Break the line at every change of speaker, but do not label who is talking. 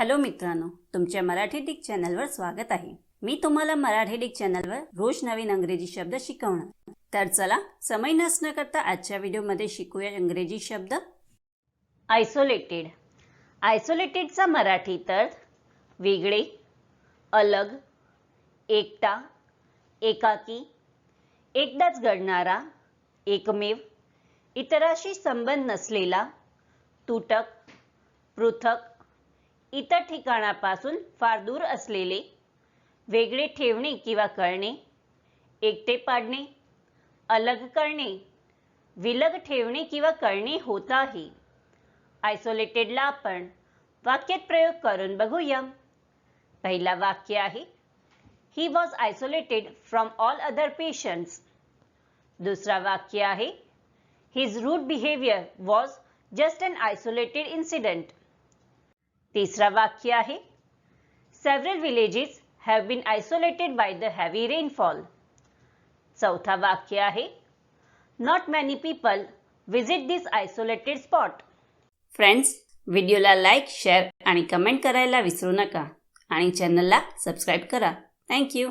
Hello मित्रांनो तुमच्या Marathi Dick चॅनलवर स्वागत आहे. मी तुम्हाला मराठी डिक चॅनलवर रोज नवीन अंग्रेजी शब्द शिकवणार. तर चला समय नसणं करता आजच्या व्हिडिओमध्ये शिकूया इंग्रजी शब्द. आयसोलेटेड आयसोलेटेडचा मराठी अर्थ वेगळे अलग एकटा एकाकी एकदाच घडणारा एकमेव इतराशी संबंध नसलेला तुटक पृथक इतर ठिकाणापासून फार दूर असलेले वेगळे ठेवणे किंवा कळणे एकटे पाडणे अलग करणे विलग ठेवणे किंवा कळणे होत आहे. आयसोलेटेडला आपण वाक्यात प्रयोग करून बघूया. पहिला वाक्य आहे he was isolated from all other patients दुसरा वाक्य आहे his rude behaviour was just an isolated incident तिसरा वाक्य आहे. Several villages have been isolated by the heavy rainfall चौथा वाक्य आहे. Not many people visit this isolated spot friends व्हिडिओला लाईक शेअर आणि कमेंट करायला विसरू नका. आणि चॅनलला सबस्क्राईब करा. थँक्यू